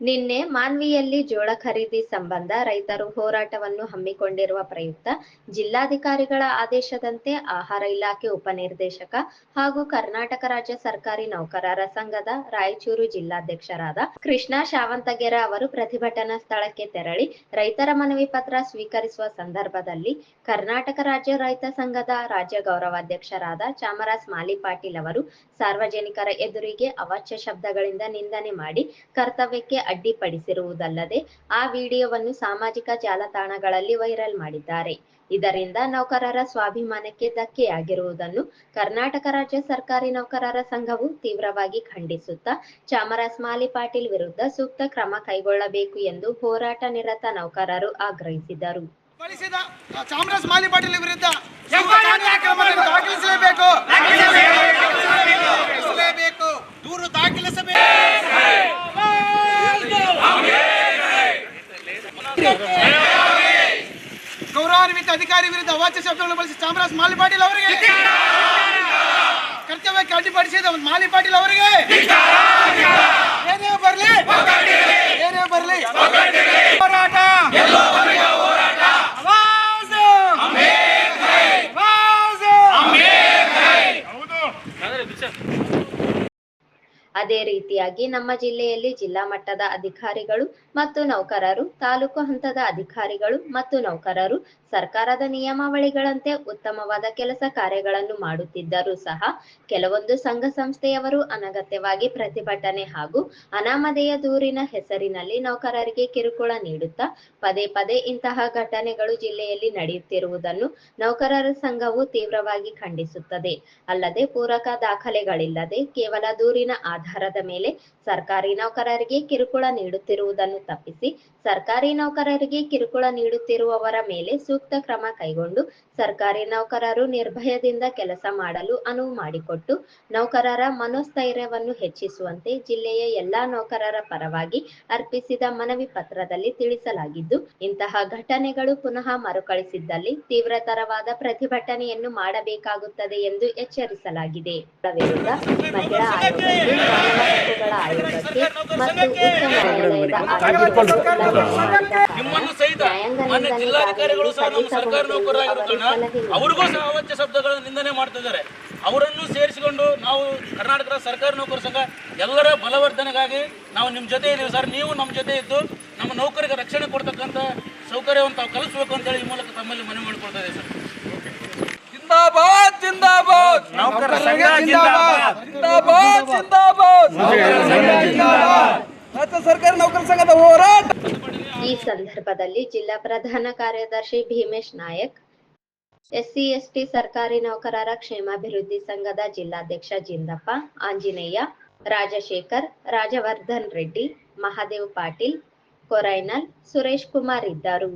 ನಿನ್ನೆ ಮಾನ್ವಿಯಲ್ಲಿ ಜೋಳ ಖರೀದಿ ಸಂಬಂಧ ರೈತರು ಹೋರಾಟವನ್ನು ಹಮ್ಮಿಕೊಂಡಿರುವ ಪ್ರಯುಕ್ತ ಜಿಲ್ಲಾಧಿಕಾರಿಗಳ ಆದೇಶದಂತೆ ಆಹಾರ ಇಲಾಖೆ ಉಪನಿರ್ದೇಶಕ ಹಾಗೂ ಕರ್ನಾಟಕ ರಾಜ್ಯ ಸರ್ಕಾರಿ ನೌಕರರ ಸಂಘದ ರಾಯಚೂರು ಜಿಲ್ಲಾಧ್ಯಕ್ಷರಾದ ಕೃಷ್ಣ ಶಾವಂತಗೆರ ಅವರು ಪ್ರತಿಭಟನಾ ಸ್ಥಳಕ್ಕೆ ತೆರಳಿ ರೈತರ ಮನವಿ ಪತ್ರ ಸ್ವೀಕರಿಸುವ ಸಂದರ್ಭದಲ್ಲಿ ಕರ್ನಾಟಕ ರಾಜ್ಯ ರೈತ ಸಂಘದ ರಾಜ್ಯ ಗೌರವಾಧ್ಯಕ್ಷರಾದ ಚಾಮರಾಜ್ ಮಾಲಿ ಪಾಟೀಲ್ ಅವರು ಸಾರ್ವಜನಿಕರ ಎದುರಿಗೆ ಅವಾಚ್ಯ ಶಬ್ದಗಳಿಂದ ನಿಂದನೆ ಮಾಡಿ ಕರ್ತವ್ಯಕ್ಕೆ ಅಡ್ಡಿಪಡಿಸಿರುವುದಲ್ಲದೆ ಆ ವಿಡಿಯೋವನ್ನು ಸಾಮಾಜಿಕ ಜಾಲತಾಣಗಳಲ್ಲಿ ವೈರಲ್ ಮಾಡಿದ್ದಾರೆ. ಇದರಿಂದ ನೌಕರರ ಸ್ವಾಭಿಮಾನಕ್ಕೆ ಧಕ್ಕೆಯಾಗಿರುವುದನ್ನು ಕರ್ನಾಟಕ ರಾಜ್ಯ ಸರ್ಕಾರಿ ನೌಕರರ ಸಂಘವು ತೀವ್ರವಾಗಿ ಖಂಡಿಸುತ್ತಾ ಚಾಮರಾಜ್ ಮಾಲಿ ಪಾಟೀಲ್ ವಿರುದ್ಧ ಸೂಕ್ತ ಕ್ರಮ ಕೈಗೊಳ್ಳಬೇಕು ಎಂದು ಹೋರಾಟ ನಿರತ ನೌಕರರು ಆಗ್ರಹಿಸಿದರು. ಚಾಮರಾಜ್ ಮಾಲಿ ಪಾಟೀಲ್ ವಿರುದ್ಧ ಕಾನೂನು ಕ್ರಮವನ್ನು ದಾಖಲಿಸಲೇಬೇಕು. ದಾಖಲಿಸಲೇಬೇಕು. ದೂರು ದಾಖಲಿಸಬೇಕು. ಗೌರವಾನ್ವಿತ ಅಧಿಕಾರಿ ವಿರುದ್ಧ ಅವಾಚ್ಯ ಶಬ್ದಗಳನ್ನು ಬಳಸಿ ಚಾಮರಾಜ್ ಮಾಲಿ ಪಾಟೀಲ್ ಅವರಿಗೆ ಕರ್ತವ್ಯಕ್ಕೆ ಅಡ್ಡಿಪಡಿಸಿದ ಮಾಲಿ ಪಾಟೀಲ್ ಅವರಿಗೆ ಏನೇ ಬರಲಿ ಏನೇ ಬರಲಿ. ಹೋರಾಟ. ಅದೇ ರೀತಿಯಾಗಿ ನಮ್ಮ ಜಿಲ್ಲೆಯಲ್ಲಿ ಜಿಲ್ಲಾ ಮಟ್ಟದ ಅಧಿಕಾರಿಗಳು ಮತ್ತು ನೌಕರರು, ತಾಲೂಕು ಹಂತದ ಅಧಿಕಾರಿಗಳು ಮತ್ತು ನೌಕರರು ಸರ್ಕಾರದ ನಿಯಮಾವಳಿಗಳಂತೆ ಉತ್ತಮವಾದ ಕೆಲಸ ಕಾರ್ಯಗಳನ್ನು ಮಾಡುತ್ತಿದ್ದರೂ ಸಹ ಕೆಲವೊಂದು ಸಂಘ ಸಂಸ್ಥೆಯವರು ಅನಗತ್ಯವಾಗಿ ಪ್ರತಿಭಟನೆ ಹಾಗೂ ಅನಾಮಧೇಯ ದೂರಿನ ಹೆಸರಿನಲ್ಲಿ ನೌಕರರಿಗೆ ಕಿರುಕುಳ ನೀಡುತ್ತಾ ಪದೇ ಪದೇ ಇಂತಹ ಘಟನೆಗಳು ಜಿಲ್ಲೆಯಲ್ಲಿ ನಡೆಯುತ್ತಿರುವುದನ್ನು ನೌಕರರ ಸಂಘವು ತೀವ್ರವಾಗಿ ಖಂಡಿಸುತ್ತದೆ. ಅಲ್ಲದೆ ಪೂರಕ ದಾಖಲೆಗಳಿಲ್ಲದೆ ಕೇವಲ ದೂರಿನ ಆಧಾರದ ಮೇಲೆ ಸರ್ಕಾರಿ ನೌಕರರಿಗೆ ಕಿರುಕುಳ ನೀಡುತ್ತಿರುವುದನ್ನು ತಪ್ಪಿಸಿ ಸರ್ಕಾರಿ ನೌಕರರಿಗೆ ಕಿರುಕುಳ ನೀಡುತ್ತಿರುವವರ ಮೇಲೆ ಸೂಕ್ತ ಕ್ರಮ ಕೈಗೊಂಡು ಸರ್ಕಾರಿ ನೌಕರರು ನಿರ್ಭಯದಿಂದ ಕೆಲಸ ಮಾಡಲು ಅನುವು ಮಾಡಿಕೊಟ್ಟು ನೌಕರರ ಮನೋಸ್ಥೈರ್ಯವನ್ನು ಹೆಚ್ಚಿಸುವಂತೆ ಜಿಲ್ಲೆಯ ಎಲ್ಲಾ ನೌಕರರ ಪರವಾಗಿ ಅರ್ಪಿಸಿದ ಮನವಿ ಪತ್ರದಲ್ಲಿ ತಿಳಿಸಲಾಗಿದ್ದು, ಇಂತಹ ಘಟನೆಗಳು ಪುನಃ ಮರುಕಳಿಸಿದ್ದಲ್ಲಿ ತೀವ್ರತರವಾದ ಪ್ರತಿಭಟನೆಯನ್ನು ಮಾಡಬೇಕಾಗುತ್ತದೆ ಎಂದು ಎಚ್ಚರಿಸಲಾಗಿದೆ. ಮಹಿಳಾ ನಿಮ್ಮನ್ನು ಸಹಿತ ಮಾನ್ಯ ಜಿಲ್ಲಾಧಿಕಾರಿಗಳು ಸಹ ನಮ್ಮ ಸರ್ಕಾರ ನೌಕರರಾಗಿರೋ ಕಾರಣ ಅವ್ರಿಗೂ ಸಹ ಅವಾಚ್ಯ ಶಬ್ದಗಳ ನಿಂದನೆ ಮಾಡ್ತಿದ್ದಾರೆ. ಅವರನ್ನು ಸೇರಿಸಿಕೊಂಡು ನಾವು ಕರ್ನಾಟಕದ ಸರ್ಕಾರಿ ನೌಕರ ಸಂಘ ಎಲ್ಲರ ಬಲವರ್ಧನೆಗಾಗಿ ನಾವು ನಿಮ್ಮ ಜೊತೆ ಇದ್ದೀವಿ ಸರ್. ನೀವು ನಮ್ಮ ಜೊತೆ ಇದ್ದು ನಮ್ಮ ನೌಕರಿಗೆ ರಕ್ಷಣೆ ಕೊಡ್ತಕ್ಕಂಥ ಸೌಕರ್ಯವನ್ನು ತಾವು ಕಲಿಸ್ಬೇಕು ಅಂತೇಳಿ ಈ ಮೂಲಕ ತಮ್ಮಲ್ಲಿ ಮನವಿ ಮಾಡಿಕೊಳ್ತಾ ಇದೆ ಸರ್. ಜಿಂದಾಬಾದ್! ನೌಕರ ಸಂಘ ಜಿಂದಾಬಾದ್. ಜಿಂದಾಬಾದ್! ಜಿಂದಾಬಾದ್! ರಾಜ್ಯ ಸರ್ಕಾರಿ ನೌಕರ ಸಂಘದ ಹೋರಾಟ! ಈ ಸಂದರ್ಭದಲ್ಲಿ ಜಿಲ್ಲಾ ಪ್ರಧಾನ ಕಾರ್ಯದರ್ಶಿ ಭೀಮೇಶ್ ನಾಯಕ್ ಎಸ್ಸಿ ಎಸ್ಟಿ ಸರ್ಕಾರಿ ನೌಕರರ ಕ್ಷೇಮಾಭಿವೃದ್ಧಿ ಸಂಘದ ಜಿಲ್ಲಾಧ್ಯಕ್ಷ ಜಿಂದಪ್ಪ ಆಂಜನೇಯ ರಾಜಶೇಖರ್ ರಾಜವರ್ಧನ್ ರೆಡ್ಡಿ ಮಹಾದೇವ್ ಪಾಟೀಲ್ ಕೊರೈನಲ್ ಸುರೇಶ್ ಕುಮಾರ್ ಇದ್ದರು.